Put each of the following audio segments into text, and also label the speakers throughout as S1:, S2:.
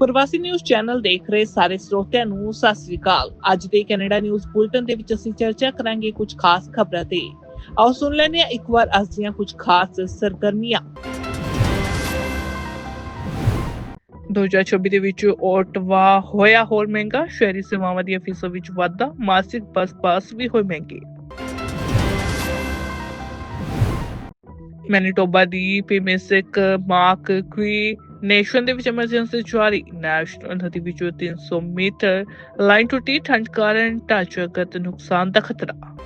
S1: ਪ੍ਰਵਾਸੀ news channel ਦੇਖ ਰਹੇ ਸਾਰੇ ਸਰੋਤਿਆਂ ਨੂੰ, ਸਤਿ ਸ੍ਰੀ ਅਕਾਲ। ਅੱਜ ਦੇ ਕੈਨੇਡਾ ਨਿਊਜ਼ ਬੁਲਟਨ ਦੇ ਵਿੱਚ ਅਸੀਂ ਚਰਚਾ ਕਰਾਂਗੇ ਕੁਝ ਖਾਸ ਖਬਰਾਂ ਤੇ। ਆਓ ਸੁਣ ਲੈਂਦੇ ਹਾਂ ਇੱਕ ਵਾਰ ਅੱਜ ਦੀਆਂ ਕੁਝ ਖਾਸ ਸਰਗਰਮੀਆਂ। 2026 ਦੇ ਵਿੱਚ ਓਟਵਾ ਹੋਇਆ ਹੋਰ ਮਹਿੰਗਾ, ਸ਼ਹਿਰੀ ਸੇਵਾਵਾਂ ਦੀਆਂ ਫੀਸਾਂ ਵਿੱਚ ਵਾਧਾ, ਮਾਸਿਕ ਬੱਸ ਪਾਸ ਵੀ ਹੋਏ ਮਹਿੰਗੇ। ਮੈਨੀਟੋਬਾ ਦੀ ਪੀਮੇਸਿਕ ਮਾਰਕ ਕ੍ਰੀ ਨੇਸ਼ਨ ਦੇ ਵਿੱਚ ਐਮਰਜੈਂਸੀ ਜਾਰੀ ਨੈਸ਼ਨਲ ਨਦੀ ਵਿੱਚੋਂ 300 ਮੀਟਰ ਲਾਈਨ ਟੁੱਟੀ ਠੰਡ ਕਾਰਨ ਢਾਂਚਾਗਤ ਨੁਕਸਾਨ ਦਾ ਖਤਰਾ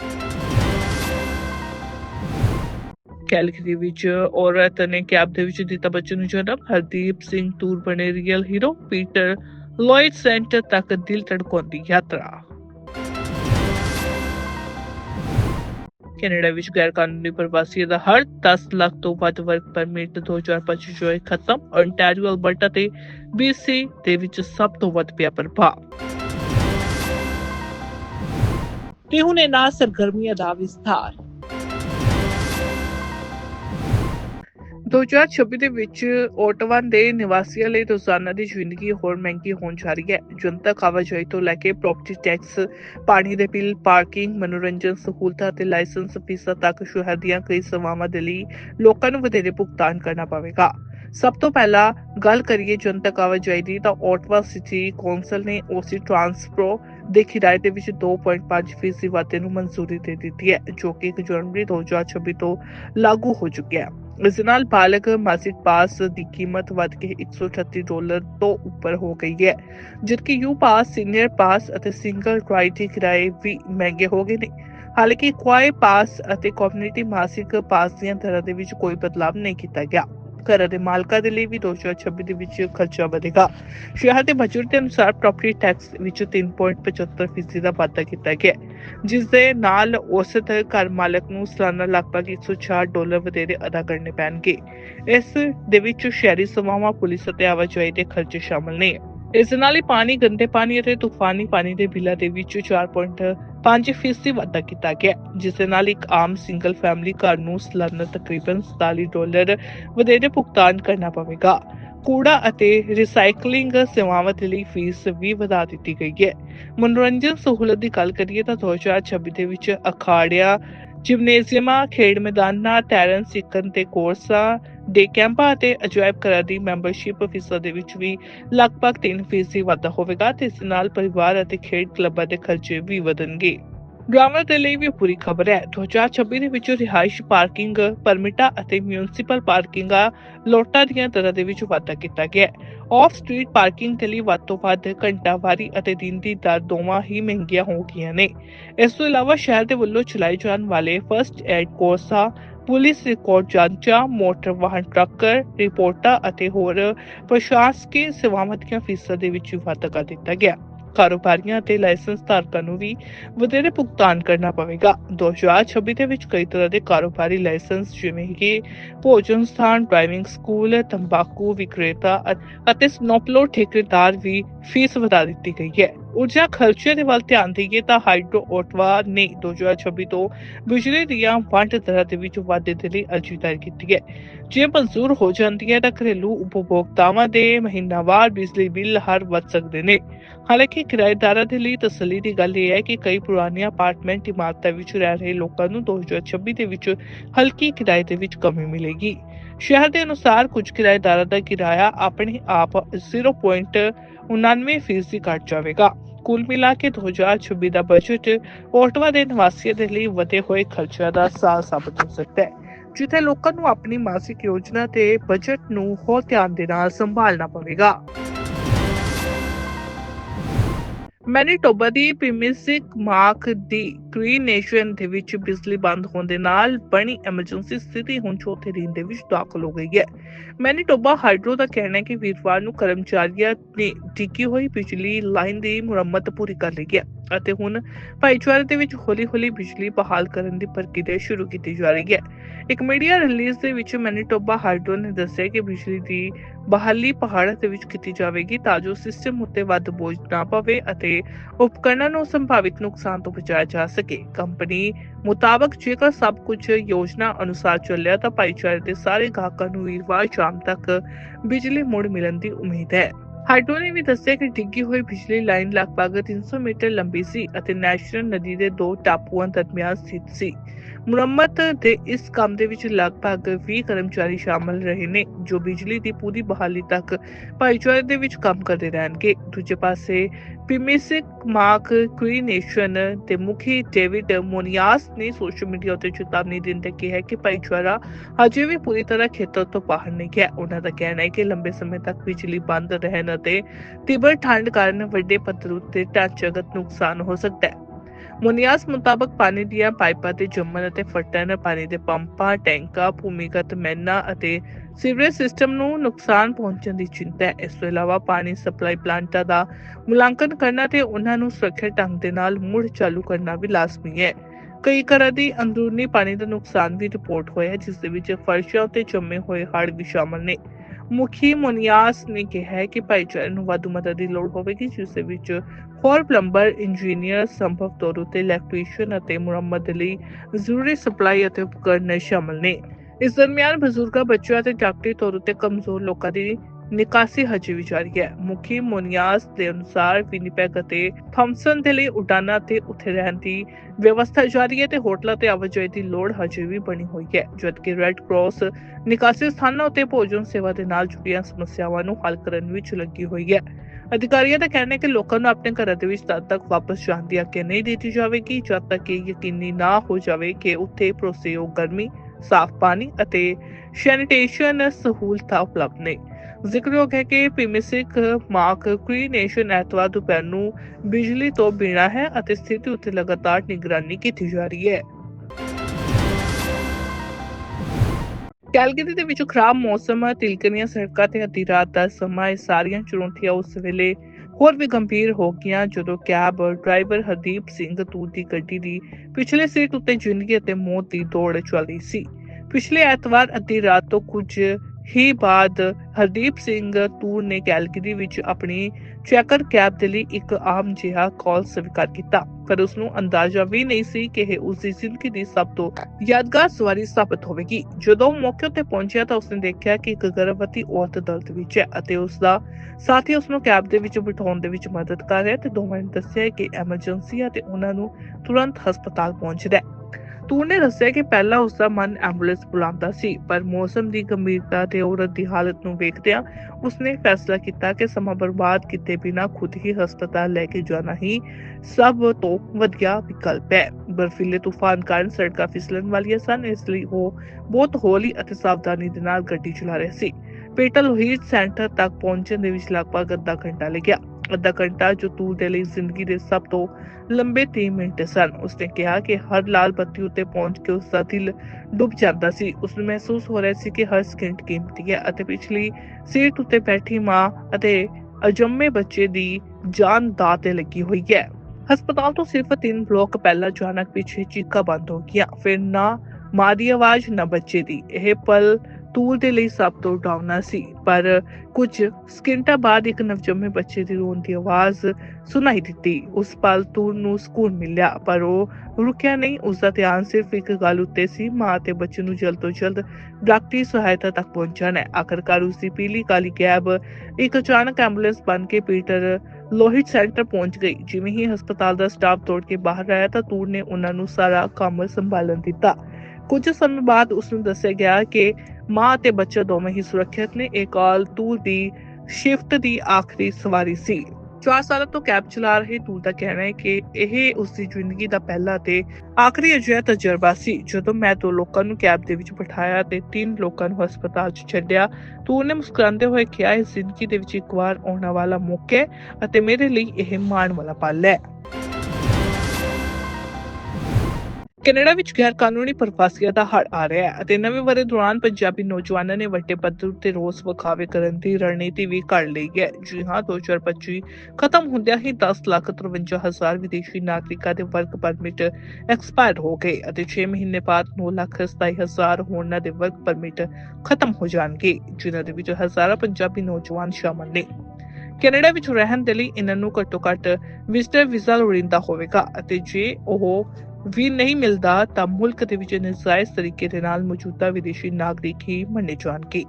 S1: ਕੈਲਗਰੀ ਵਿੱਚ ਔਰਤ ਨੇ ਕੈਬ ਦੇ ਵਿੱਚ ਦਿੱਤਾ ਬੱਚੇ ਨੂੰ ਜਨਮ ਹਰਦੀਪ ਸਿੰਘ ਟੂਰ ਬਣੇ real hero Peter Lloyd centre ਤੱਕ ਦਿਲ ਧੜਕਾਉਂਦੀ ਯਾਤਰਾ ਕੈਨੇਡਾ ਵਿੱਚ ਗੈਰ ਕਾਨੂੰਨੀ ਪ੍ਰਵਾਸੀਆਂ ਦਾ ਹਰ 10 ਲੱਖ ਤੋਂ ਵੱਧ ਵਰਕ ਪਰਮਿਟ 2025 ਜੋ ਹੈ ਖਤਮ ontario ਅਲਬਰਟਾ ਤੇ BC ਦੇ ਵਿੱਚ ਸਭ ਤੋਂ ਵੱਧ ਪਿਆ ਪ੍ਰਭਾਵ। ਤੇ ਹੁਣ ਇਹਨਾਂ ਸਰਗਰਮੀਆਂ ਦਾ ਵਿਸਥਾਰ। 2026 ਦੇ ਵਿੱਚ ਓਟਵਨ ਦੇ ਨਿਵਾਸੀਆਂ ਲਈ ਰੋਜ਼ਾਨਾ ਦੀ ਜ਼ਿੰਦਗੀ ਹੋਰ ਮਹਿੰਗੀ ਹੋਣ ਜਾ ਰਹੀ ਹੈ। ਜਨਤਕ ਆਵਾਜਾਈ ਤੋਂ ਲੈ ਕੇ ਪ੍ਰਾਪਰਟੀ ਟੈਕਸ ਪਾਣੀ ਦੇ ਬਿੱਲ ਪਾਰਕਿੰਗ ਮਨੋਰੰਜਨ ਸਹੂਲਤਾਂ ਤੇ ਲਾਇਸੈਂਸ ਫੀਸਾਂ ਤੱਕ ਸ਼ਹਿਰ ਦੀਆਂ ਕਈ ਸੇਵਾਵਾਂ ਦੇ ਲਈ ਲੋਕਾਂ ਨੂੰ ਵਧੇਰੇ ਭੁਗਤਾਨ ਕਰਨਾ ਪਵੇਗਾ। ਸਭ ਤੋਂ ਪਹਿਲਾਂ ਗੱਲ ਕਰੀਏ ਜਨਤਕ ਆਵਾਜਾਈ ਦੀ ਤਾਂ ਓਟਵਾ ਸਿਟੀ ਕੌਂਸਲ ਨੇ ਓਸੀ ਟਰਾਂਸਪਰੋ ਦੇ ਕਿਰਾਏ ਦੇ ਵਿੱਚ 2.5 ਫੀਸਦੀ ਵਾਧੇ ਨੂੰ ਮਨਜ਼ੂਰੀ ਦੇ ਦਿੱਤੀ ਹੈ, ਜੋ ਕਿ 1 ਜਨਵਰੀ 2026 ਤੋਂ ਲਾਗੂ ਹੋ ਚੁੱਕਿਆ ਹੈ। ਇਸ ਨਾਲ ਬਾਲਗ ਮਾਸਿਕ ਪਾਸ ਦੀ ਕੀਮਤ ਵੱਧ ਕੇ 138 ਡਾਲਰ ਤੋਂ ਉੱਪਰ ਹੋ ਗਈ ਹੈ, ਜਦਕਿ ਯੂ ਪਾਸ ਸੀਨੀਅਰ ਪਾਸ ਅਤੇ ਸਿੰਗਲ ਰਾਈਡ ਦੇ ਕਿਰਾਏ ਵੀ ਮਹਿੰਗੇ ਹੋ ਗਏ ਨੇ। ਹਾਲਾਂਕਿ ਕੁਆਏ ਪਾਸ ਅਤੇ ਕਮਿਊਨਿਟੀ ਮਾਸਿਕ ਪਾਸ ਦੀਆਂ ਦਰਾਂ ਦੇ ਵਿੱਚ ਕੋਈ ਬਦਲਾਅ ਨਹੀਂ ਕੀਤਾ ਗਿਆ। ਘਰਾਂ ਦੇ ਮਾਲਕਾਂ ਦੇ ਲਈ ਵੀ 2026 ਦੇ ਵਿੱਚ ਖਰਚਾ ਵਧੇਗਾ। ਸ਼ਹਿਰ ਦੇ ਬਜਟ ਦੇ ਅਨੁਸਾਰ ਪ੍ਰਾਪਰਟੀ ਟੈਕਸ ਵਿੱਚ 3.75% ਫੀਸਦੀ ਦਾ ਵਾਧਾ ਕੀਤਾ ਗਿਆ ਹੈ, ਜਿਸ ਦੇ ਨਾਲ ਔਸਤ ਘਰ ਮਾਲਕ ਨੂੰ ਸਾਲਾਨਾ ਲਗਭਗ 160 ਡਾਲਰ ਵਧੇਰੇ ਅਦਾ ਕਰਨੇ ਪੈਣਗੇ। ਇਸ ਦੇ ਵਿੱਚ ਸ਼ਹਿਰੀ ਸੇਵਾਵਾਂ ਪੁਲਿਸ ਅਤੇ ਆਵਾਜਾਈ ਦੇ ਖਰਚੇ ਸ਼ਾਮਲ ਨੇ। ਇਸ ਦੇ ਨਾਲ ਹੀ ਪਾਣੀ, ਗੰਦੇ ਪਾਣੀ ਅਤੇ ਤੂਫਾਨੀ ਪਾਣੀ ਦੇ ਬਿੱਲਾਂ ਦੇ ਵਿੱਚ 4.5 ਫੀਸਦੀ ਵਾਧਾ ਕੀਤਾ ਗਿਆ। ਜਿਸ ਦੇ ਨਾਲ ਇੱਕ ਆਮ ਸਿੰਗਲ ਫੈਮਿਲੀ ਘਰ ਨੂੰ ਸਾਲਾਨਾ ਤਕਰੀਬਨ 47 ਡਾਲਰ ਵਧੇਰੇ ਭੁਗਤਾਨ ਕਰਨਾ ਪਵੇਗਾ। ਕੂੜਾ ਅਤੇ ਰੀਸਾਈਕਲਿੰਗ ਸੇਵਾਵਾਂ ਦੇ ਲਈ ਫੀਸ ਵੀ ਵਧਾ ਦਿੱਤੀ ਗਈ ਹੈ। ਮਨੋਰੰਜਨ ਸਹੂਲਤ ਦੀ ਗੱਲ ਕਰੀਏ ਤਾਂ 2026 ਦੇ ਵਿੱਚ ਅਖਾੜਿਆਂ ਜਿਮਨੇਜ਼ੀਅਮਾਂ, ਖੇਡ ਮੈਦਾਨਾਂ ਤੈਰਨ ਸਿੱਖਣ ਤੇ ਕੋਰਸਾਂ ਦੇ ਕੈਂਪਾਂ ਅਤੇ ਅਜਾਇਬ ਘਰਾਂ ਦੀ ਮੈਂਬਰਸ਼ਿਪ ਫੀਸਾਂ ਦੇ ਵਿੱਚ ਵੀ ਲਗਭਗ 3% ਵਾਧਾ ਹੋਵੇਗਾ ਤੇ ਇਸ ਨਾਲ ਪਰਿਵਾਰ ਅਤੇ ਖੇਡ ਕਲੱਬਾਂ ਦੇ ਖਰਚੇ ਵੀ ਵਧਣਗੇ। ਡਰਾਮਾ ਦੇ ਲਈ ਵੀ ਪੂਰੀ ਖਬਰ ਹੈ। 2026 ਦੇ ਵਿੱਚ ਰਿਹਾਇਸ਼ ਪਾਰਕਿੰਗ ਪਰਮਿਟਾਂ ਅਤੇ ਮਿਊਨਿਸਪਲ ਪਾਰਕਿੰਗਾਂ ਲੋਟਾਂ ਦੀਆਂ ਦਰਾਂ ਦੇ ਵਿੱਚ ਵਾਧਾ ਕੀਤਾ ਗਿਆ ਹੈ। ਆਫ ਸਟਰੀਟ ਪਾਰਕਿੰਗ ਦੇ ਲਈ ਵੱਧ ਤੋਂ ਵੱਧ ਘੰਟਾਵਾਰੀ ਅਤੇ ਦਿਨ ਦੀ ਦਰ ਦੋਵਾਂ ਹੀ ਮਹਿੰਗੀਆਂ ਹੋ ਗਈਆਂ ਨੇ। ਇਸ ਤੋਂ ਇਲਾਵਾ ਸ਼ਹਿਰ ਦੇ ਵੱਲੋਂ ਚਲਾਏ ਜਾਣ ਵਾਲੇ ਫਰਸਟ ਐਡ ਕੋਰਸਾਂ, ਪੁਲਿਸ ਰਿਕਾਰਡ ਜਾਂਚਾਂ, ਮੋਟਰ ਵਾਹਨ ਟਰੱਕਰ ਰਿਪੋਰਟਾਂ ਅਤੇ ਹੋਰ ਪ੍ਰਸ਼ਾਸਕੀ ਸੇਵਾਵਾਂ ਦੀਆਂ ਫੀਸਾਂ ਦੇ ਵਿੱਚ ਵਾਧਾ ਕਰ ਦਿੱਤਾ ਗਿਆ। ਕਾਰੋਬਾਰੀਆਂ ਅਤੇ ਲਾਇਸੈਂਸ ਧਾਰਕਾਂ ਨੂੰ ਵੀ ਵਧੇਰੇ ਭੁਗਤਾਨ ਕਰਨਾ ਪਵੇਗਾ। 2026 ਦੇ ਵਿੱਚ ਕਈ ਤਰ੍ਹਾਂ ਦੇ ਕਾਰੋਬਾਰੀ ਲਾਇਸੈਂਸ ਜਿਵੇਂ ਕਿ ਭੋਜਨ ਸਥਾਨ, ਡਰਾਈਵਿੰਗ ਸਕੂਲ, ਤੰਬਾਕੂ ਵਿਕਰੇਤਾ ਅਤੇ ਸਨੋਪਲੋ ਠੇਕੇਦਾਰ ਵੀ ਫੀਸ ਵਧਾ ਦਿੱਤੀ ਗਈ ਹੈ। ਊਰਜਾ ਖਰਚੇ ਦੇ ਵੱਲ ਧਿਆਨ ਦੇਈਏ ਤਾਂ ਹਾਈਡਰੋ ਓਟਵਾ ਨੇ 2026 ਤੋਂ ਬਿਜਲੀ ਦੀਆਂ ਵੰਡ ਦਰਾਂ ਦੇ ਵਿੱਚ ਵਾਧੇ ਦੇ ਲਈ ਅਰਜ਼ੀ ਦਾਇਰ ਕੀਤੀ ਹੈ। ਜੇ ਮਨਜ਼ੂਰ ਹੋ ਜਾਂਦੀ ਹੈ ਤਾਂ ਘਰੇਲੂ ਉਪਭੋਗਤਾਵਾਂ ਦੇ ਮਹੀਨਾਵਾਰ ਬਿਜਲੀ ਬਿੱਲ ਹਰ ਵੱਧ ਸਕਦੇ ਨੇ। ਹਾਲਾਂਕਿ ਕਿਰਾਏਦਾਰਾਂ ਦੇ ਲਈ ਤਸੱਲੀ ਦੀ ਗੱਲ ਇਹ ਹੈ ਕਿ ਕਈ ਪੁਰਾਣੀਆਂ ਅਪਾਰਟਮੈਂਟ ਇਮਾਰਤਾਂ ਵਿੱਚ ਰਹਿ ਰਹੇ ਲੋਕਾਂ ਨੂੰ 2026 ਦੇ ਵਿੱਚ ਹਲਕੀ ਕਿਰਾਏ ਦੇ ਵਿੱਚ ਕਮੀ ਮਿਲੇਗੀ। ਸ਼ਹਿਰ ਦੇ ਅਨੁਸਾਰ ਕੁਝ ਕਿਰਾਏਦਾਰਾਂ ਦਾ ਕਿਰਾਇਆ ਆਪਣੇ ਆਪ 0.99 ਫੀਸਦੀ ਘਟ ਜਾਵੇਗਾ। ਕੁੱਲ ਮਿਲਾ ਕੇ 2026 ਦਾ ਬਜਟ ਓਟਵਾ ਦੇ ਨਿਵਾਸੀਆਂ ਦੇ ਲਈ ਵਧੇ ਹੋਏ ਖਰਚਿਆਂ ਦਾ ਸਾਲ ਸਾਬਤ ਹੋ ਸਕਦਾ ਹੈ, ਜਿੱਥੇ ਲੋਕਾਂ ਨੂੰ ਆਪਣੀ ਮਾਸਿਕ ਯੋਜਨਾ ਤੇ ਬਜਟ ਨੂੰ ਹੋਰ ਧਿਆਨ ਦੇ ਨਾਲ ਸੰਭਾਲਣਾ ਪਵੇਗਾ। ਮੈਨੀਟੋਬਾ ਦੀ ਪ੍ਰੀਮਿਸਿਕ ਮਾਰਕ ਦੀ ਕ੍ਰੀ ਨੇਸ਼ਨ ਦੇ ਵਿੱਚ ਬਿਜਲੀ ਬੰਦ ਹੋਣ ਦੇ ਨਾਲ ਬਣੀ ਐਮਰਜੈਂਸੀ ਸਥਿਤੀ ਹੁਣ ਚੌਥੇ ਦਿਨ ਦੇ ਵਿੱਚ ਦਾਖਲ ਹੋ ਗਈ ਹੈ। ਮੈਨੀਟੋਬਾ ਹਾਈਡਰੋ ਦਾ ਕਹਿਣਾ ਹੈ ਕਿ ਵੀਰਵਾਰ ਨੂੰ ਕਰਮਚਾਰੀਆਂ ਨੇ ਟਿੱਕੀ ਹੋਈ ਬਿਜਲੀ ਲਾਈਨ ਦੀ ਮੁਰੰਮਤ ਪੂਰੀ ਕਰ ਲਈ ਹੈ। ਅਤੇ ਹੁਣ ਭਾਈਚਾਰੇ ਦੇ ਵਿੱਚ ਹੌਲੀ-ਹੌਲੀ ਬਿਜਲੀ ਬਹਾਲ ਕਰਨ ਦੀ ਪ੍ਰਕਿਰਿਆ ਸ਼ੁਰੂ ਕੀਤੀ ਜਾ ਰਹੀ ਹੈ। ਇੱਕ ਮੀਡੀਆ ਰਿਲੀਜ਼ ਦੇ ਵਿੱਚ ਮੈਨੀਟੋਬਾ ਹਾਈਡਰੋ ਨੇ ਦੱਸਿਆ ਕਿ ਬਿਜਲੀ ਦੀ ਬਹਾਲੀ ਪਹਾੜਾਂ ਦੇ ਵਿੱਚ ਕੀਤੀ ਜਾਵੇਗੀ ਤਾਂ ਜੋ ਸਿਸਟਮ ਉੱਤੇ ਵੱਧ ਬੋਝ ਨਾ ਪਵੇ ਅਤੇ ਉਪਕਰਣਾਂ ਨੂੰ ਸੰਭਾਵਿਤ ਨੁਕਸਾਨ ਤੋਂ ਬਚਾਇਆ ਜਾ ਸਕੇ। ਕੰਪਨੀ ਮੁਤਾਬਕ ਜੇਕਰ ਸਭ ਕੁਝ ਯੋਜਨਾ ਅਨੁਸਾਰ ਚੱਲਿਆ ਤਾਂ ਭਾਈਚਾਰੇ ਦੇ ਸਾਰੇ ਗਾਹਕਾਂ ਨੂੰ ਵੀਰਵਾਰ ਸ਼ਾਮ ਤੱਕ ਬਿਜਲੀ ਮੁੜ ਮਿਲਣ ਦੀ ਉਮੀਦ ਹੈ। ਹਾਈਡਰੋ ਨੇ ਵੀ ਦੱਸਿਆ ਕਿ ਡਿੱਗੀ ਹੋਈ ਬਿਜਲੀ ਲਾਈਨ ਲਗਭਗ 300 ਮੀਟਰ ਲੰਬੀ ਸੀ ਅਤੇ ਨੈਸ਼ਨਲ ਨਦੀ ਦੇ ਦੋ ਟਾਪੂਆਂ ਦਰਮਿਆਨ ਸਥਿਤ ਸੀ। ਮੁਰੰਮਤ ਦੇ ਇਸ ਕੰਮ ਦੇ ਵਿੱਚ ਲਗਭਗ 20 ਕਰਮਚਾਰੀ ਸ਼ਾਮਲ ਰਹੇ ਨੇ, ਜੋ ਬਿਜਲੀ ਦੀ ਪੂਰੀ ਬਹਾਲੀ ਤੱਕ ਭਾਈਚਾਰੇ ਦੇ ਵਿੱਚ ਕੰਮ ਕਰਦੇ ਰਹਿਣਗੇ। ਦੂਜੇ ਪਾਸੇ ਪਿਮਿਸਿਕ ਮਾਰਕ ਕ੍ਰੀਨੇਸ਼ਨ ਦੇ ਮੁਖੀ ਡੇਵਿਡ ਮੋਨੀਆਸ ਨੇ ਸੋਸ਼ਲ ਮੀਡੀਆ ਉੱਤੇ ਚੇਤਾਵਨੀ ਦਿੰਦੇ ਕਿਹਾ ਕਿ ਭਾਈਚਾਰਾ ਅਜੇ ਵੀ ਪੂਰੀ ਤਰ੍ਹਾਂ ਖੇਤਰ ਤੋਂ ਬਾਹਰ ਨਹੀਂ ਗਿਆ। ਉਹਨਾਂ ਦਾ ਕਹਿਣਾ ਹੈ ਕਿ ਲੰਬੇ ਸਮੇਂ ਤੱਕ ਬਿਜਲੀ ਬੰਦ ਰਹਿਣ ਅਤੇ ਤੀਬਰ ਠੰਡ ਕਾਰਨ ਵੱਡੇ ਪੱਧਰ ਉੱਤੇ ਢਾਂਚਾਗਤ ਨੁਕਸਾਨ ਹੋ ਸਕਦਾ ਹੈ। ਮੁਨਿਆਸ ਮੁਤਾਬਕ ਪਾਣੀ ਦੀਆਂ ਪਾਈਪਾਂ ਦੇ ਜੰਮਣ ਅਤੇ ਫਟਣ ਪਾਣੀ ਦੇ ਪੰਪਾਂ ਟੈਂਕਾਂ ਭੂਮੀਗਤ ਮੈਨਾ ਅਤੇ ਸੀਵਰੇਜ ਸਿਸਟਮ ਨੂੰ ਨੁਕਸਾਨ ਪਹੁੰਚਣ ਦੀ ਚਿੰਤਾ ਹੈ। ਇਸ ਤੋਂ ਇਲਾਵਾ ਪਾਣੀ ਸਪਲਾਈ ਪਲਾਂਟਾਂ ਦਾ ਮੁਲਾਂਕਣ ਕਰਨਾ ਤੇ ਉਹਨਾਂ ਨੂੰ ਸੁਰੱਖਿਅਤ ਢੰਗ ਦੇ ਨਾਲ ਮੁੜ ਚਾਲੂ ਕਰਨਾ ਵੀ ਲਾਜ਼ਮੀ ਹੈ। ਕਈ ਘਰਾਂ ਦੀ ਅੰਦਰੂਨੀ ਪਾਣੀ ਦਾ ਨੁਕਸਾਨ ਵੀ ਰਿਪੋਰਟ ਹੋਇਆ ਹੈ, ਜਿਸ ਦੇ ਵਿੱਚ ਫਰਸ਼ਾਂ ਉੱਤੇ ਜੰਮੇ ਹੋਏ ਹੜ੍ਹ ਵੀ ਸ਼ਾਮਲ ਨੇ। ਮੁਖੀ ਮੋਨੀਆਸ ਨੇ ਕਿਹਾ ਕਿ ਭਾਈਚਾਰੇ ਨੂੰ ਵਾਧੂ ਮਦਦ ਦੀ ਲੋੜ ਹੋਵੇਗੀ, ਜਿਸ ਦੇ ਵਿੱਚ ਹੋਰ ਪਲੰਬਰ, ਇੰਜੀਨੀਅਰ, ਸੰਭਵ ਤੌਰ ਉਤੇ ਇਲੈਕਟ੍ਰੀਸ਼ੀਅਨ ਅਤੇ ਮੁਰੰਮਤ ਲਈ ਜ਼ਰੂਰੀ ਸਪਲਾਈ ਅਤੇ ਉਪਕਰਨ ਸ਼ਾਮਲ ਨੇ। ਇਸ ਦਰਮਿਆਨ ਬਜ਼ੁਰਗਾਂ, ਬੱਚਿਆਂ ਅਤੇ ਡਾਕਟਰੀ ਤੌਰ ਉਤੇ ਕਮਜ਼ੋਰ ਲੋਕਾਂ ਦੀ ਨਿਕਾਸੀ ਹਜੇ ਵੀ ਜਾਰੀ ਹੈ। ਮੁਖੀ ਮੋਨੀਆਸ ਦੇ ਅਨੁਸਾਰ ਵਿਨੀਪੈਗ ਅਤੇ ਥਾਮਸਨ ਦੇ ਲਈ ਉਡਾਨਾਂ ਤੇ ਉੱਥੇ ਰਹਿਣ ਦੀ ਵਿਵਸਥਾ ਜਾਰੀ ਹੈ ਤੇ ਹੋਟਲਾਂ ਤੇ ਆਵਾਜਾਈ ਦੀ ਲੋੜ ਹਜੇ ਵੀ ਬਣੀ ਹੋਈ ਹੈ, ਜਦਕਿ ਰੈੱਡ ਕਰਾਸ ਨਿਕਾਸੀ ਸਥਾਨਾਂ ਉੱਤੇ ਭੋਜਨ ਸੇਵਾ ਦੇ ਨਾਲ ਜੁੜੀਆਂ ਸਮੱਸਿਆਵਾਂ ਨੂੰ ਹੱਲ ਕਰਨ ਵਿੱਚ ਲੱਗੀ ਹੋਈ ਹੈ। ਅਧਿਕਾਰੀਆਂ ਦਾ ਕਹਿਣਾ ਹੈ ਕਿ ਲੋਕਾਂ ਨੂੰ ਆਪਣੇ ਘਰਾਂ ਦੇ ਵਿੱਚ ਤਦ ਤੱਕ ਵਾਪਸ ਜਾਣ ਦੀ ਆਗਿਆ ਨਹੀਂ ਦਿੱਤੀ ਜਾਵੇਗੀ, ਜਦ ਤੱਕ ਇਹ ਯਕੀਨੀ ਨਾ ਹੋ ਜਾਵੇ ਕਿ ਉੱਥੇ ਭਰੋਸੇਯੋਗ ਗਰਮੀ, ਸਾਫ਼ ਪਾਣੀ ਅਤੇ ਸੈਨੀਟੇਸ਼ਨ ਸਹੂਲਤਾਂ ਉਪਲਬਧ ਨੇ। ਜ਼ਿਕਰਯੋਗ ਹੈ ਕਿ ਪਿਮਿਸਿਕ ਮਾਰਕ ਕ੍ਰੀਨੇਸ਼ਨ ਐਤਵਾਰ ਦੁਪਹਿਰ ਨੂੰ ਬਿਜਲੀ ਤੋਂ ਬਿਨਾਂ ਹੈ ਅਤੇ ਸਥਿਤੀ ਉੱਤੇ ਲਗਾਤਾਰ ਨਿਗਰਾਨੀ ਕੀਤੀ ਜਾ ਰਹੀ ਹੈ। ਕੈਲਗਰੀ ਦੇ ਵਿੱਚ ਖਰਾਬ ਮੌਸਮ ਤਿਲਕਣੀਆਂ ਸੜਕਾਂ ਤੇ ਅੱਧੀ ਰਾਤ ਦਾ ਸਮਾਂ, ਇਹ ਸਾਰੀਆਂ ਚੁਣੌਤੀਆਂ ਉਸ ਵੇਲੇ ਹੋਰ ਵੀ ਗੰਭੀਰ ਹੋ ਗਈਆਂ, ਜਦੋਂ ਕੈਬ ਡਰਾਈਵਰ ਹਰਦੀਪ ਸਿੰਘ ਤੂਰ ਦੀ ਗੱਡੀ ਦੀ ਪਿਛਲੇ ਸੀਟ ਉੱਤੇ ਜ਼ਿੰਦਗੀ ਅਤੇ ਮੌਤ ਦੀ ਦੌੜ ਚੱਲ ਰਹੀ ਸੀ। ਪਿਛਲੇ ਐਤਵਾਰ ਅੱਧੀ ਰਾਤ ਤੋਂ ਕੁਝ ਹੀ ਬਾਅਦ ਹਰਦੀਪ ਸਿੰਘ ਤੂਰ ਨੇ ਕੈਲਗਰੀ ਵਿੱਚ ਆਪਣੀ ਚੈਕਰ ਕੈਬ ਦੇ ਲਈ ਇੱਕ ਆਮ ਜਿਹਾ ਕਾਲ ਸਵੀਕਾਰ ਕੀਤਾ, ਪਰ ਉਸ ਨੂੰ ਅੰਦਾਜ਼ਾ ਵੀ ਨਹੀਂ ਸੀ ਕਿ ਇਹ ਉਸ ਦੀ ਜ਼ਿੰਦਗੀ ਦੀ ਸਭ ਤੋਂ ਯਾਦਗਾਰ ਸਵਾਰੀ ਸਾਬਤ ਹੋਵੇਗੀ। ਜਦੋਂ ਉਹ ਮੌਕੇ ਉੱਤੇ ਪਹੁੰਚਿਆ ਤਾਂ ਉਸਨੇ ਦੇਖਿਆ ਕਿ ਇੱਕ ਗਰਭਵਤੀ ਔਰਤ ਦਰਦ ਵਿੱਚ ਹੈ ਅਤੇ ਉਸ ਦਾ ਸਾਥੀ ਉਸ ਨੂੰ ਕੈਬ ਦੇ ਵਿੱਚ ਬਿਠਾਉਣ ਦੇ ਵਿੱਚ ਮਦਦ ਕਰ ਰਿਹਾ ਤੇ ਦੋਵਾਂ ਨੇ ਦੱਸਿਆ ਕਿ ਐਮਰਜੈਂਸੀ ਹੈ ਤੇ ਉਹਨਾਂ ਨੂੰ ਤੁਰੰਤ ਹਸਪਤਾਲ ਪਹੁੰਚਦਾ ਹੈ। ਤੂੰ ਨੇ ਦੱਸਿਆ ਕਿ ਪਹਿਲਾਂ ਉਸ ਦਾ ਮਨ ਐਂਬੂਲੈਂਸ ਬੁਲਾਉਂਦਾ ਸੀ, ਪਰ ਮੌਸਮ ਦੀ ਗੰਭੀਰਤਾ ਤੇ ਔਰਤ ਦੀ ਹਾਲਤ ਨੂੰ ਵੇਖਦਿਆਂ ਉਸਨੇ ਫੈਸਲਾ ਕੀਤਾ ਕਿ ਸਮਾਂ ਬਰਬਾਦ ਕੀਤੇ ਬਿਨਾਂ ਖੁਦ ਹੀ ਹਸਪਤਾਲ ਲੈ ਕੇ ਜਾਣਾ ਹੀ ਸਭ ਤੋਂ ਵਧੀਆ ਵਿਕਲਪ ਹੈ। ਬਰਫੀਲੇ ਤੂਫਾਨ ਕਾਰਨ ਸੜਕਾਂ ਫਿਸਲਣ ਵਾਲੀਆਂ ਸਨ, ਇਸ ਲਈ ਉਹ ਬਹੁਤ ਹੌਲੀ ਅਤੇ ਸਾਵਧਾਨੀ ਦੇ ਨਾਲ ਗੱਡੀ ਚਲਾ ਰਿਹਾ ਸੀ। ਪੇਟਲ ਹੀਟ ਸੈਂਟਰ ਤੱਕ ਪਹੁੰਚਣ ਦੇ ਵਿੱਚ ਲਗਭਗ ਅੱਧਾ ਘੰਟਾ ਲੱਗਿਆ। ਅੱਧਾ ਘੰਟਾ ਜੋ ਤੂਰ ਦੇ ਲਈ ਜ਼ਿੰਦਗੀ ਦੇ ਸਭ ਤੋਂ ਲੰਬੇ 30 ਮਿੰਟ ਸਨ। ਉਸਨੇ ਕਿਹਾ ਕਿ ਹਰ ਲਾਲ ਬੱਤੀ ਉੱਤੇ ਪਹੁੰਚ ਕੇ ਉਸ ਦਾ ਦਿਲ ਡੁੱਬ ਜਾਂਦਾ ਸੀ। ਉਸ ਨੂੰ ਮਹਿਸੂਸ ਹੋ ਰਿਹਾ ਸੀ ਕਿ ਹਰ ਸਕਿੰਟ ਕੀਮਤੀ ਹੈ ਅਤੇ ਪਿਛਲੀ ਸੀਟ ਉੱਤੇ ਬੈਠੀ ਮਾਂ ਅਤੇ ਅਜੰਮੇ ਬੱਚੇ ਦੀ ਜਾਨ ਦਾਅ ਤੇ ਲੱਗੀ ਹੋਈ ਹੈ। ਹਸਪਤਾਲ ਤੋਂ ਸਿਰਫ 3 ਬਲੋਕ ਪਹਿਲਾਂ ਅਚਾਨਕ ਪਿੱਛੇ ਚੀਕਾਂ ਬੰਦ ਹੋ ਗਈਆਂ। ਫਿਰ ਨਾ ਮਾਂ ਦੀ ਆਵਾਜ਼, ਨਾ ਬੱਚੇ ਦੀ। ਇਹ ਪਲ ਤੂਰ ਦੇ ਲਈ ਸਭ ਤੋਂ ਡਰਾਉਣਾ ਸੀ, ਪਰ ਕੁਝ ਸਕਿੰਟਾਂ ਬਾਅਦ ਇੱਕ ਨਵਜੰਮੇ ਬੱਚੇ ਦੀ ਰੋਣ ਦੀ ਆਵਾਜ਼ ਸੁਣਾਈ ਦਿੱਤੀ। ਉਸ ਪਲ ਤੂਰ ਨੂੰ ਸਕੂਨ ਮਿਲਿਆ, ਪਰ ਉਹ ਰੁਕਿਆ ਨਹੀਂ। ਉਸ ਦਾ ਧਿਆਨ ਸਿਰਫ ਇੱਕ ਗੱਲ ਉੱਤੇ ਸੀ, ਮਾਂ ਤੇ ਬੱਚੇ ਨੂੰ ਜਲਦ ਤੋਂ ਜਲਦ ਡਾਕਟਰੀ ਸਹਾਇਤਾ ਤੱਕ ਪਹੁੰਚਾਉਣਾ ਹੈ। ਆਖਰਕਾਰ ਉਸ ਦੀ ਪੀਲੀ ਕਾਲੀ ਕੈਬ ਇੱਕ ਅਚਾਨਕ ਐਂਬੂਲੈਂਸ ਬਣ ਕੇ ਪੀਟਰ ਲੋਹਿਤ ਸੈਂਟਰ ਪਹੁੰਚ ਗਈ। ਜਿਵੇਂ ਹੀ ਹਸਪਤਾਲ ਦਾ ਸਟਾਫ ਤੋੜ ਕੇ ਬਾਹਰ ਆਇਆ ਤਾਂ ਤੂਰ ਨੇ ਉਹਨਾਂ ਨੂੰ ਸਾਰਾ ਕੰਮ ਸੰਭਾਲਣ ਦਿੱਤਾ। ਕੁਝ ਸਮੇਂ ਬਾਅਦ ਉਸ ਨੂੰ ਦੱਸਿਆ ਗਿਆ ਕਿ ਮਾਂ ਤੇ ਬੱਚਾ ਦੋਵੇਂ ਹੀ ਸੁਰੱਖਿਅਤ ਨੇ। ਇਹ ਕਾਲ ਤੂਰ ਦੀ ਸ਼ਿਫਟ ਦੀ ਆਖਰੀ ਸਵਾਰੀ ਸੀ। ਚਾਰ ਸਾਲਾਂ ਤੋਂ ਕੈਬ ਚਲਾ ਰਹੇ ਤੂਰ ਦਾ ਕਹਿਣਾ ਹੈ ਕਿ ਇਹ ਉਸ ਦੀ ਜ਼ਿੰਦਗੀ ਦਾ ਪਹਿਲਾ ਤੇ ਆਖਰੀ ਅਜਿਹਾ ਤਜਰਬਾ ਸੀ, ਜਦੋਂ ਮੈਂ ਦੋ ਲੋਕਾਂ ਨੂੰ ਕੈਬ ਦੇ ਵਿੱਚ ਬਿਠਾਇਆ ਤੇ ਤਿੰਨ ਲੋਕਾਂ ਨੂੰ ਹਸਪਤਾਲ 'ਚ ਛੱਡਿਆ। ਤੂਰ ਨੇ ਮੁਸਕਰਾਉਂਦੇ ਹੋਏ ਕਿਹਾ ਇਹ ਜ਼ਿੰਦਗੀ ਦੇ ਵਿੱਚ ਇੱਕ ਵਾਰ ਆਉਣ ਵਾਲਾ ਮੌਕਾ ਹੈ ਅਤੇ ਮੇਰੇ ਲਈ ਇਹ ਮਾਣ ਵਾਲਾ ਪਲ ਹੈ। ਕੈਨੇਡਾ ਵਿੱਚ ਗੈਰ ਕਾਨੂੰਨੀ ਪ੍ਰਵਾਸੀਆਂ ਦਾ ਹੜ ਆ ਰਿਹਾ ਹੈ ਅਤੇ ਨਵੇਂ ਵਰੇ ਦੌਰਾਨ ਪੰਜਾਬੀ ਨੌਜਵਾਨਾਂ ਨੇ ਵੱਡੇ ਪੱਧਰ ਤੇ ਰੋਸ ਵਿਖਾਵੇ ਕਰਨ ਦੀ ਰਣਨੀਤੀ ਵੀ ਘੜ ਲਈ ਹੈ। ਜੀ ਹਾਂ 2025 ਖਤਮ ਹੁੰਦਿਆਂ ਹੀ 10 ਲੱਖ 53 ਹਜ਼ਾਰ ਵਿਦੇਸ਼ੀ ਨਾਗਰਿਕਾਂ ਦੇ ਵਰਕ ਪਰਮਿਟ ਐਕਸਪਾਇਰ ਹੋ ਗਏ ਅਤੇ 6 ਮਹੀਨੇ ਬਾਅਦ 9 ਲੱਖ 27 ਹਜ਼ਾਰ ਹੋਰਨਾਂ ਦੇ ਵਰਕ ਪਰਮਿਟ ਖਤਮ ਹੋ ਜਾਣਗੇ, ਜਿਨ੍ਹਾਂ ਦੇ ਵਿੱਚ ਹਜ਼ਾਰਾਂ ਪੰਜਾਬੀ ਨੌਜਵਾਨ ਸ਼ਾਮਲ ਨੇ। ਕੈਨੇਡਾ ਵਿੱਚ ਰਹਿਣ ਦੇ ਲਈ ਇਹਨਾਂ ਨੂੰ ਘੱਟੋ ਘੱਟ ਵਿਜ਼ਟਰ ਵੀਜ਼ਾ ਲੋੜੀਂਦਾ ਹੋਵੇਗਾ ਅਤੇ ਜੇ ਉਹ ਵੀ ਨਹੀਂ ਮਿਲਦਾ ਤਾਂ ਮੁਲਕ ਦੇ ਵਿੱਚ ਨਜਾਇਜ਼ ਤਰੀਕੇ ਦੇ ਨਾਲ ਮੌਜੂਦਾ ਵਿਦੇਸ਼ੀ ਨਾਗਰਿਕ ਹੀ ਮੰਨੇ ਜਾਣਗੇ।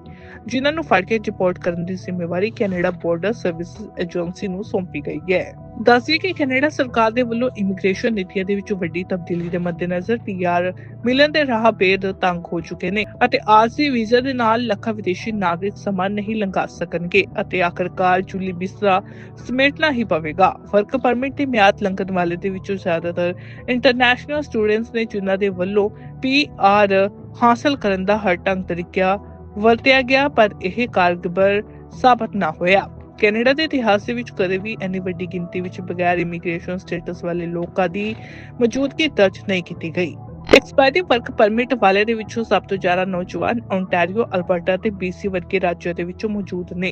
S1: ਜਿਨ੍ਹਾਂ ਨੂੰ ਫੜ ਕੇ ਰਿਪੋਰਟ ਕਰਨ ਦੀ ਜ਼ਿੰਮੇਵਾਰੀ ਕੈਨੇਡਾ ਬਾਰਡਰ ਸਰਵਿਸ ਏਜੰਸੀ ਨੂੰ ਸੌਂਪੀ ਗਈ ਹੈ। ਦੱਸਦੀ ਕਿ ਕੈਨੇਡਾ ਸਰਕਾਰ ਦੇ ਵੱਲੋਂ ਇਮੀਗ੍ਰੇਸ਼ਨ ਨੀਤੀਆਂ ਦੇ ਵਿੱਚ ਵੱਡੀ ਤਬਦੀਲੀ ਦੇ ਮੱਦੇਨਜ਼ਰ ਪੀਆਰ ਮਿਲਣ ਦੇ ਰਾਹ ਬੇਦ ਤੰਗ ਹੋ ਚੁੱਕੇ ਨੇ ਅਤੇ ਆਰਸੀ ਵੀਜ਼ਾ ਦੇ ਨਾਲ ਲੱਖਾਂ ਵਿਦੇਸ਼ੀ ਨਾਗਰਿਕ ਸਮਾਂ ਨਹੀਂ ਲੰਘਾ ਸਕਣਗੇ ਅਤੇ ਆਖਰਕਾਰ ਜੁਲੀ ਬਿਸਰਾ ਸਮੇਟਣਾ ਹੀ ਪਵੇਗਾ। ਵਰਕ ਪਰਮਿਟ ਦੀ ਮਿਆਦ ਲੰਘਣ ਵਾਲੇ ਦੇ ਵਿੱਚੋਂ ਜ਼ਿਆਦਾਤਰ ਇੰਟਰਨੈਸ਼ਨਲ ਸਟੂਡੈਂਟਸ ਨੇ ਜਿਨ੍ਹਾਂ ਦੇ ਵੱਲੋਂ ਪੀਆਰ ਹਾਸਲ ਕਰਨ ਦਾ ਹਰ ਢੰਗ ਤਰੀਕਾ ਵਰਤਿਆ ਗਿਆ, ਪਰ ਇਹ ਕਾਰਗਰ ਸਾਬਤ ਨਾ ਹੋਇਆ। ਕੈਨੇਡਾ ਦੇ ਇਤਿਹਾਸ ਦੇ ਵਿੱਚ ਕਦੇ ਵੀ ਇੰਨੀ ਵੱਡੀ ਗਿਣਤੀ ਵਿੱਚ ਬਗੈਰ ਇਮੀਗ੍ਰੇਸ਼ਨ ਸਟੇਟਸ ਵਾਲੇ ਲੋਕਾਂ ਦੀ ਮੌਜੂਦਗੀ ਦਰਜ ਨਹੀਂ ਕੀਤੀ ਗਈ। ਐਕਸਪਾਇਰੀ ਵਰਕ ਪਰਮਿਟ ਵਾਲੇ ਦੇ ਵਿੱਚੋਂ ਸਭ ਤੋਂ ਜ਼ਿਆਦਾ ਨੌਜਵਾਨ ਓਨਟਾਰੀਓ ਅਲਬਰਟਾ ਤੇ ਬੀਸੀ ਵਰਗੇ ਰਾਜਾਂ ਦੇ ਵਿੱਚੋਂ ਮੌਜੂਦ ਨੇ,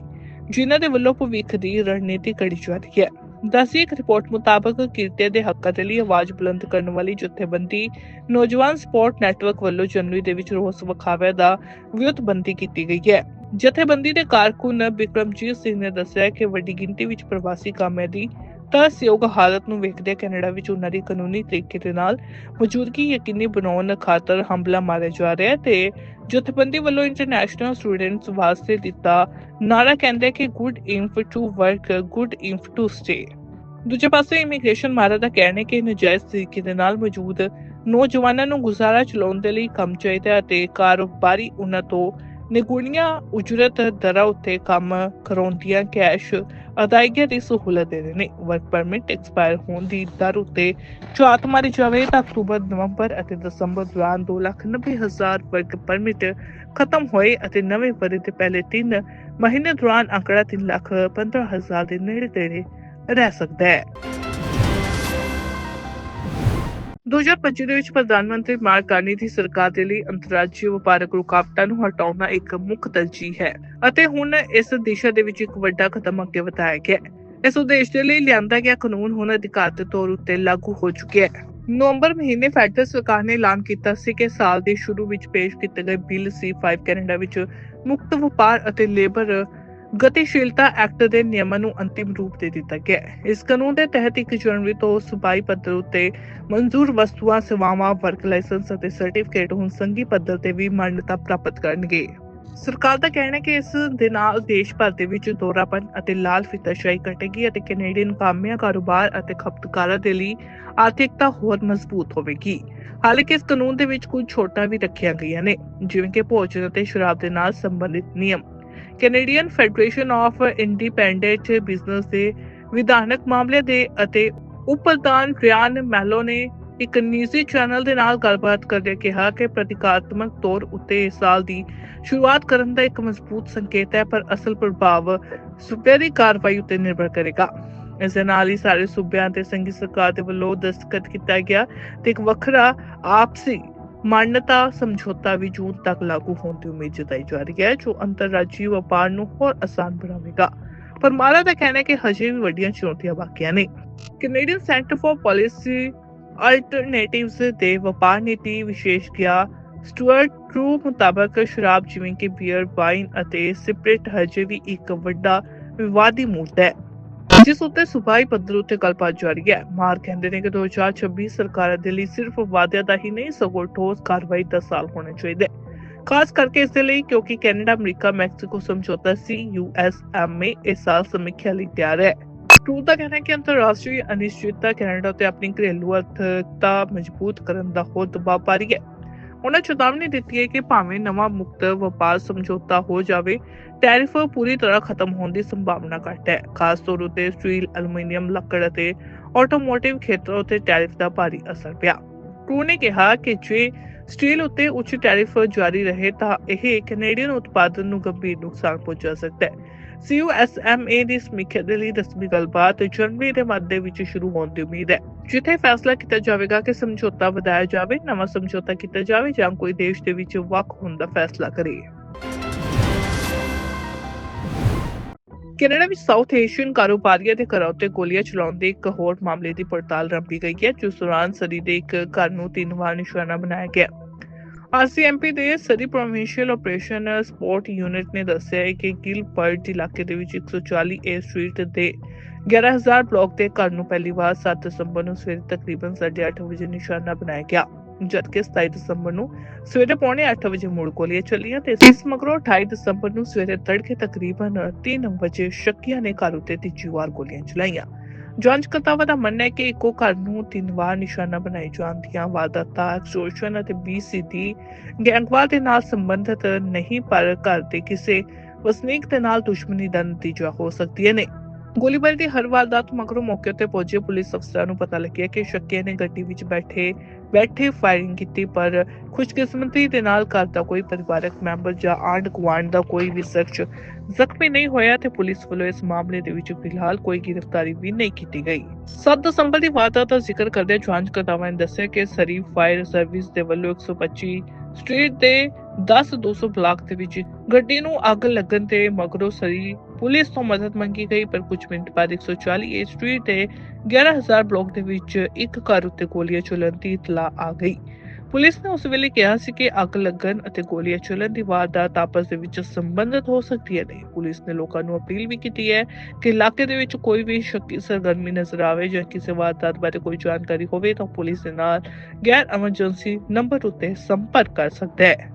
S1: ਜਿਨ੍ਹਾਂ ਦੇ ਵੱਲੋਂ ਭਵਿੱਖ ਦੀ ਰਣਨੀਤੀ ਘੜੀ ਜਾ ਰਹੀ ਹੈ ਦੱਸੀ ਇੱਕ ਰਿਪੋਰਟ ਮੁਤਾਬਕ ਕਿਰਤੇ ਦੇ ਹੱਕਾਂ ਦੇ ਲਈ ਆਵਾਜ਼ ਬੁਲੰਦ ਕਰਨ ਵਾਲੀ ਜਥੇਬੰਦੀ ਨੌਜਵਾਨ ਸਪੋਰਟ ਨੈਟਵਰਕ ਵੱਲੋਂ ਜਨਵਰੀ ਦੇ ਵਿੱਚ ਰੋਸ ਵਿਖਾਵੇ ਦਾ ਵਿਉਂਤਬੰਦੀ ਕੀਤੀ ਗਈ ਹੈ। ਜਥੇਬੰਦੀ ਦੇ ਕਾਰਕੁਨ ਬਿਕਰਮਜੀਤ ਸਿੰਘ ਨੇ ਦੱਸਿਆ ਕਿ ਵੱਡੀ ਗਿਣਤੀ ਵਿੱਚ ਪ੍ਰਵਾਸੀ ਕਾਮਿਆਂ ਦੀ ਤਰਸਯੋਗ ਹਾਲਤ ਨੂੰ ਵੇਖਦੇ ਕੈਨੇਡਾ ਵਿੱਚ ਉਹਨਾਂ ਦੀ ਕਾਨੂੰਨੀ ਤਰੀਕੇ ਦੇ ਨਾਲ ਮੌਜੂਦਗੀ ਯਕੀਨੀ ਬਣਾਉਣ ਖਾਤਰ ਹਮਲਾ ਮਾਰਿਆ ਜਾ ਰਿਹਾ ਹੈ ਤੇ ਜਥੇਬੰਦੀ ਵੱਲੋਂ ਇੰਟਰਨੈਸ਼ਨਲ ਸਟੂਡੈਂਟਸ ਵਾਸਤੇ ਦਿੱਤਾ ਨਾਰਾ ਕਹਿੰਦਾ ਕਿ good enough to work good enough to stay ਦੂਜੇ ਪਾਸੇ ਇਮੀਗ੍ਰੇਸ਼ਨ ਮਾਰਾ ਦਾ ਕਹਿਣਾ ਹੈ ਕਿ ਨਜਾਇਜ਼ ਤਰੀਕੇ ਦੇ ਨਾਲ ਮੌਜੂਦ ਨੌਜਵਾਨਾਂ ਨੂੰ ਗੁਜ਼ਾਰਾ ਚਲਾਉਣ ਦੇ ਲਈ ਕੰਮ ਚਾਹੀਦਾ ਅਤੇ ਕਾਰੋਬਾਰੀ ਉਹਨਾਂ ਤੋਂ ਨਿਗੁਣੀਆਂ ਉਜਰਤ ਦਰਾਂ ਉੱਤੇ ਕੰਮ ਕਰਾਉਂਦੀਆਂ ਕੈਸ਼ ਅਦਾਇਗੀਆਂ ਦੀ ਸਹੂਲਤ ਦੇ ਨੇ। ਵਰਕ ਪਰਮਿਟ ਐਕਸਪਾਇਰ ਹੋਣ ਦੀ ਦਰ ਉੱਤੇ ਝਾਤ ਮਾਰੀ ਜਾਵੇ ਤਾਂ ਅਕਤੂਬਰ ਨਵੰਬਰ ਅਤੇ ਦਸੰਬਰ ਦੌਰਾਨ 2,90,000 ਵਰਕ ਪਰਮਿਟ ਖਤਮ ਹੋਏ ਅਤੇ ਨਵੇਂ ਵਰ੍ਹੇ ਦੇ ਪਹਿਲੇ 3 ਮਹੀਨੇ ਦੌਰਾਨ ਅੰਕੜਾ 3,15,000 ਦੇ ਨੇੜੇ ਤੇੜੇ ਰਹਿ ਸਕਦਾ ਹੈ। 2025 ਦੇ ਵਿੱਚ ਪ੍ਰਧਾਨ ਮੰਤਰੀ ਮਾਰਕ ਕਾਰਨੀ ਦੀ ਸਰਕਾਰ ਦੇ ਲਈ ਅੰਤਰਰਾਜੀ ਵਪਾਰਕ ਰੁਕਾਵਟਾਂ ਨੂੰ ਹਟਾਉਣਾ ਇੱਕ ਮੁੱਖ ਤਰਜੀਹ ਹੈ ਅਤੇ ਹੁਣ ਇਸ ਦਿਸ਼ਾ ਦੇ ਵਿੱਚ ਇੱਕ ਵੱਡਾ ਕਦਮ ਅੱਗੇ ਵਧਾਇਆ ਗਿਆ ਹੈ। ਇਸ ਉਦੇਸ਼ ਦੇ ਲਈ ਲਿਆਂਦਾ ਗਿਆ ਕਾਨੂੰਨ ਹੁਣ ਅਧਿਕਾਰਤ ਤੌਰ ਉੱਤੇ ਲਾਗੂ ਹੋ ਚੁੱਕਿਆ ਹੈ। ਨਵੰਬਰ ਮਹੀਨੇ ਫੈਡਰਲ ਸਰਕਾਰ ਨੇ ਐਲਾਨ ਕੀਤਾ ਸੀ ਕਿ ਸਾਲ ਦੇ ਸ਼ੁਰੂ ਵਿੱਚ ਪੇਸ਼ ਕੀਤੇ ਗਏ ਬਿੱਲ C5 ਕੈਨੇਡਾ ਵਿੱਚ ਮੁਕਤ ਵਪਾਰ ਅਤੇ ਲੇਬਰ ਗਤੀਸ਼ੀਲਤਾ ਐਕਟ ਦੇ ਨਿਯਮਾਂ ਨੂੰ ਅੰਤਿਮ ਰੂਪ ਦੇ ਦਿੱਤਾ ਗਿਆ ਹੈ। ਇਸ ਕਾਨੂੰਨ ਦੇ ਤਹਿਤ 1 ਜਨਵਰੀ ਤੋਂ ਸੂਬਾਈ ਪੱਧਰ ਉੱਤੇ ਮਨਜ਼ੂਰ ਵਸਤੂਆਂ, ਸੇਵਾਵਾਂ, ਵਰਕ ਲਾਇਸੈਂਸ ਅਤੇ ਸਰਟੀਫਿਕੇਟ ਹੁਣ ਸੰਘੀ ਪੱਧਰ ਤੇ ਵੀ ਮਾਨਤਾ ਪ੍ਰਾਪਤ ਕਰਨਗੇ। ਸਰਕਾਰ ਦਾ ਕਹਿਣਾ ਹੈ ਕਿ ਇਸ ਦੇ ਨਾਲ ਦੇਸ਼ ਭਰ ਦੇ ਵਿੱਚ ਦੋਰਾਪਨ ਅਤੇ ਲਾਲ ਫੀਤਾਸ਼ਾਹੀ ਘਟੇਗੀ ਅਤੇ ਕੈਨੇਡੀਅਨ ਕਾਮਿਆਂ, ਕਾਰੋਬਾਰ ਅਤੇ ਖਪਤਕਾਰਾਂ ਦੇ ਲਈ ਆਰਥਿਕਤਾ ਹੋਰ ਮਜ਼ਬੂਤ ਹੋਵੇਗੀ। ਹਾਲਾਂਕਿ ਇਸ ਕਾਨੂੰਨ ਦੇ ਵਿੱਚ ਕੁਝ ਛੋਟਾਂ ਵੀ ਰੱਖੀਆਂ ਗਈਆਂ ਨੇ, ਜਿਵੇਂ ਕਿ ਭੋਜਨ ਅਤੇ ਸ਼ਰਾਬ ਦੇ ਨਾਲ ਸੰਬੰਧਿਤ ਨਿਯਮ। Canadian Federation of Independent Business ਦੇ ਵਿਧਾਨਕ ਮਾਮਲੇ ਦੇ ਅਤੇ ਉਪ ਰਿਆਨ ਮੈਲੋ ਨੇ ਇੱਕ ਨਿੱਜੀ ਚੈਨਲ ਦੇ ਨਾਲ ਗੱਲਬਾਤ ਕਰਦੇ ਕਿਹਾ ਕਿ ਪ੍ਰਤੀਕਾਤਮਕ ਤੌਰ ਉੱਤੇ ਇਸ ਸਾਲ ਦੀ ਸ਼ੁਰੂਆਤ ਕਰਨ ਦਾ ਇੱਕ ਮਜ਼ਬੂਤ ਸੰਕੇਤ ਹੈ, ਪਰ ਅਸਲ ਪ੍ਰਭਾਵ ਸੂਬੇ ਦੀ ਕਾਰਵਾਈ ਉੱਤੇ ਨਿਰਭਰ ਕਰੇਗਾ। ਇਸ ਦੇ ਨਾਲ ਹੀ ਸਾਰੇ ਸੂਬਿਆਂ ਤੇ ਸੰਘੀ ਸਰਕਾਰ ਦੇ ਵੱਲੋਂ ਦਸਤਖਤ ਕੀਤਾ ਗਿਆ ਤੇ ਇੱਕ ਵੱਖਰਾ ਆਪਸੀ ਮਾਨਤਾ, ਸਮਝੌਤਾ ਵੀ ਜੂਨ ਤੱਕ ਲਾਗੂ ਹੋਣ ਦੀ ਉਮੀਦ ਜਤਾਈ ਜਾ ਰਹੀ ਹੈ, ਜੋ ਅੰਤਰਰਾਜੀ ਵਪਾਰ ਨੂੰ ਹੋਰ ਆਸਾਨ ਬਣਾਵੇਗਾ। ਪਰ ਮਾਲਾ ਦਾ ਕਹਿਣਾ ਹੈ ਕਿ ਹਜੇ ਵੀ ਵੱਡੀਆਂ ਚੁਣੌਤੀਆਂ ਬਾਕੀਆਂ ਨੇ। Canadian Centre for Policy Alternatives ਦੇ ਵਪਾਰ ਨੀਤੀ ਵਿਸ਼ੇਸ਼ਗਿਆ ਸਟੂਅਰਟ ਟਰੂ ਮੁਤਾਬਕ ਸ਼ਰਾਬ ਜਿਵੇਂ ਕਿ ਬੀਅਰ, ਵਾਈਨ ਅਤੇ ਸਿਪਰਿਟ ਹਜੇ ਵੀ ਇੱਕ ਵੱਡਾ ਵਿਵਾਦੀ ਮੁੱਦਾ ਹੈ। ਜਿਸ ਉੱਤੇ ਸੁਭਾਈ ਪੱਧਰ ਉੱਤੇ ਗੱਲਬਾਤ ਜਾਰੀ ਹੈ। ਮਾਰ ਕਹਿੰਦੇ ਨੇ ਕਿ 2026 ਸਰਕਾਰ ਦੇ ਲਈ ਸਿਰਫ ਵਾਅਦਿਆਂ ਦਾ ਹੀ ਨਹੀਂ, ਸਗੋਂ ਠੋਸ ਕਾਰਵਾਈ ਦਾ ਸਾਲ ਹੋਣਾ ਚਾਹੀਦਾ। ਖਾਸ ਕਰਕੇ ਇਸ ਲਈ ਕਿਉਂਕਿ ਕੈਨੇਡਾ, ਅਮਰੀਕਾ, ਮੈਕਸੀਕੋ ਸਮਝੌਤਾ ਸੀ ਯੂਐਸਐਮਏ ਇਸ ਸਾਲ ਸਮੀਖਿਆ ਲਈ ਤਿਆਰ ਹੈ। ਟਰੂ ਦਾ ਕਹਿਣਾ ਹੈ ਕਿ ਅੰਤਰਰਾਸ਼ਟਰੀ ਅਨਿਸ਼ਚਿਤਤਾ ਕੈਨੇਡਾ ਤੇ ਆਪਣੀ ਘਰੇਲੂ ਅਰਥਤਾ ਮਜ਼ਬੂਤ ਕਰਨ ਦਾ ਹੋਰ ਦਬਾਅ ਪਾ ਰਹੀ ਹੈ। ਉਹਨਾਂ ਚੇਤਾਵਨੀ ਦਿੱਤੀ ਹੈ ਕਿ ਭਾਵੇਂ ਨਵਾਂ ਮੁਕਤ ਵਪਾਰ ਸਮਝੌਤਾ ਹੋ ਜਾਵੇ, ਟੈਰਿਫ ਪੂਰੀ ਤਰ੍ਹਾਂ ਖਤਮ ਹੋਣ ਦੀ ਸੰਭਾਵਨਾ ਘੱਟ ਹੈ। ਖਾਸ ਤੌਰ ਉੱਤੇ ਸਟੀਲ, ਐਲੂਮੀਨੀਅਮ, ਲੱਕੜ ਅਤੇ ਆਟੋਮੋਟਿਵ ਖੇਤਰ ਉੱਤੇ ਟੈਰਿਫ ਦਾ ਭਾਰੀ ਅਸਰ ਪਿਆ। ਟਰੂ ਨੇ ਕਿਹਾ ਕਿ ਜੇ ਸਟੀਲ ਉੱਤੇ ਉੱਚ ਟੈਰਿਫ ਜਾਰੀ ਰਹੇ ਤਾਂ ਇਹ ਕੈਨੇਡੀਅਨ ਉਤਪਾਦਨ ਨੂੰ ਗੰਭੀਰ ਨੁਕਸਾਨ ਪਹੁੰਚਾ ਸਕਦਾ ਹੈ। CUSMA ਦੀ ਸਮੀਖਿਆ ਦੇ ਲਈ ਰਸਮੀ ਗੱਲਬਾਤ ਜਨਵਰੀ ਦੇ ਮੱਧ ਦੇ ਵਿੱਚ ਸ਼ੁਰੂ ਹੋਣ ਦੀ ਉਮੀਦ ਹੈ। ਜਿੱਥੇ ਫੈਸਲਾ ਕੀਤਾ ਜਾਵੇਗਾ ਕਿ ਸਮਝੌਤਾ ਵਧਾਇਆ ਜਾਵੇ, ਨਵਾਂ ਸਮਝੌਤਾ ਕੀਤਾ ਜਾਵੇ ਜਾਂ ਕੋਈ ਦੇਸ਼ ਦੇ ਵਿੱਚ ਵੱਖ ਹੋਣ ਦਾ ਫੈਸਲਾ ਕਰੇ। ਕੈਨੇਡਾ ਵਿੱਚ ਸਾਊਥ ਏਸ਼ੀਅਨ ਕਾਰੋਬਾਰੀਆਂ ਦੇ ਘਰਾਂ ਉੱਤੇ ਗੋਲੀਆਂ ਚਲਾਉਣ ਦੇ ਇੱਕ ਹੋਰ ਮਾਮਲੇ ਦੀ ਪੜਤਾਲ ਰੰਭੀ ਗਈ ਹੈ, ਜਿਸ ਦੌਰਾਨ ਸਰੀ ਦੇ ਇੱਕ ਘਰ ਨੂੰ ਤਿੰਨ ਵਾਰ ਨਿਸ਼ਾਨਾ ਬਣਾਇਆ ਗਿਆ। ਆਰਸੀਐਮਪੀ ਦੇ Surrey Provincial Operation Support Unit ਨੇ ਦੱਸਿਆ ਹੈ ਕਿ ਗਿਲਬਰਟ ਇਲਾਕੇ ਦੇ ਵਿੱਚ 140 ਏ ਸਟਰੀਟ ਦੇ 11000 ਬਲਾਕ ਦੇ ਘਰ ਨੂੰ ਪਹਿਲੀ ਵਾਰ 7 ਦਸੰਬਰ ਨੂੰ ਸਵੇਰੇ ਤਕਰੀਬਨ 8:30 ਵਜੇ ਨਿਸ਼ਾਨਾ ਬਣਾਇਆ ਗਿਆ। ਜਦਕਿ 27 ਦਸੰਬਰ ਨੂੰ ਸਵੇਰੇ ਪੌਣੇ 8 ਵਜੇ ਮੁੜ ਗੋਲੀਆਂ ਚੱਲੀਆਂ ਤੇ ਇਸ ਮਗਰੋਂ 28 ਦਸੰਬਰ ਨੂੰ ਸਵੇਰੇ ਤੜਕੇ ਤਕਰੀਬਨ 3 ਵਜੇ ਸ਼ੱਕੀਆਂ ਨੇ ਘਰ ਉੱਤੇ ਤੀਜੀ ਵਾਰ ਗੋਲੀਆਂ ਚਲਾਈਆਂ। ਜਾਂਚਕਰਤਾਵਾਂ ਦਾ ਮੰਨਣਾ ਹੈ ਕਿ ਇੱਕੋ ਘਰ ਨੂੰ ਤਿੰਨ ਵਾਰ ਨਿਸ਼ਾਨਾ ਬਣਾਏ ਜਾਣ ਦੀਆਂ ਵਾਰਦਾਤਾਂ ਐਕਸਟੋਰਸ਼ਨ ਅਤੇ BCD ਗੈਂਗਵਾਰ ਦੇ ਨਾਲ ਸੰਬੰਧਿਤ ਨਹੀਂ, ਪਰ ਘਰ ਦੇ ਕਿਸੇ ਵਸਨੀਕ ਦੇ ਨਾਲ ਦੁਸ਼ਮਣੀ ਦਾ ਨਤੀਜਾ ਹੋ ਸਕਦੀਆਂ ਨੇ। ਗੋਲੀਬਾਰੀ ਦੀ ਹਰ ਵਾਰਦਾਤ ਮਗਰੋਂ ਮੌਕੇ ਤੇ ਪਹੁੰਚੇ ਪੁਲਿਸ ਅਫਸਰਾਂ ਨੂੰ ਪਤਾ ਲੱਗਿਆ ਕਿ ਸ਼ੱਕੀਆਂ ਨੇ ਗੱਡੀ ਵਿੱਚ ਬੈਠੇ ਬੈਠੇ ਫਾਇਰਿੰਗ ਕੀਤੀ, ਪਰ ਖੁਸ਼ਕਿਸਮਤੀ ਦੇ ਨਾਲ ਘਰ ਦਾ ਕੋਈ ਪਰਿਵਾਰਕ ਮੈਂਬਰ ਜਾਂ ਆਂਢ ਗੁਆਂਢ ਦਾ ਕੋਈ ਵੀ ਸ਼ਖਸ ਜ਼ਖਮੀ ਨਹੀਂ ਹੋਇਆ ਤੇ ਪੁਲਿਸ ਵੱਲੋਂ ਇਸ ਮਾਮਲੇ ਦੇ ਵਿੱਚ ਫਿਲਹਾਲ ਕੋਈ ਗ੍ਰਿਫਤਾਰੀ ਵੀ ਨਹੀਂ ਕੀਤੀ ਗਈ। 7 ਦਸੰਬਰ ਦੀ ਵਾਰਦਾਤ ਦਾ ਜ਼ਿਕਰ ਕਰਦੇ ਜਾਂਚਕਰਤਾਵਾਂ ਨੇ ਦੱਸਿਆ ਕਿ ਸਰੀ ਫਾਇਰ ਸਰਵਿਸ ਦੇ ਵੱਲੋਂ 125 ਸਟਰੀਟ ਦੇ 10-200 ਬਲਾਕ ਦੇ ਵਿੱਚ ਗੱਡੀ ਨੂੰ ਅੱਗ ਲੱਗਣ ਤੇ ਮਗਰੋਂ ਸਰੀ ਪੁਲਿਸ ਤੋਂ ਮਦਦ ਮੰਗੀ ਗਈ, ਪਰ ਕੁਝ ਮਿੰਟ ਬਾਅਦ 140 ਏ ਸਟਰੀਟ ਦੇ 11000 ਬਲਾਕ ਦੇ ਵਿੱਚ ਇੱਕ ਘਰ ਉੱਤੇ ਗੋਲੀਆਂ ਚੱਲਣ ਦੀ ਇਤਲਾ ਆ ਗਈ। ਪੁਲਿਸ ਨੇ ਉਸ ਵੇਲੇ ਕਿਹਾ ਸੀ ਕਿ ਅੱਗ ਲੱਗਣ ਅਤੇ ਗੋਲੀਆਂ ਚੱਲਣ ਦੀ ਵਾਰਦਾਤ ਆਪਸ ਦੇ ਵਿੱਚ ਸੰਬੰਧਿਤ ਹੋ ਸਕਦੀਆਂ ਨੇ। ਪੁਲਿਸ ਨੇ ਲੋਕਾਂ ਨੂੰ ਅਪੀਲ ਵੀ ਕੀਤੀ ਹੈ ਕਿ ਇਲਾਕੇ ਦੇ ਵਿੱਚ ਕੋਈ ਵੀ ਸ਼ੱਕੀ ਸਰਗਰਮੀ ਨਜ਼ਰ ਆਵੇ ਜਾਂ ਕਿਸੇ ਵਾਰਦਾਤ ਬਾਰੇ ਕੋਈ ਜਾਣਕਾਰੀ ਹੋਵੇ ਤਾਂ ਪੁਲਿਸ ਦੇ ਨਾਲ ਗੈਰ ਐਮਰਜੈਂਸੀ ਨੰਬਰ ਉੱਤੇ ਸੰਪਰਕ ਕਰ ਸਕਦਾ ਹੈ।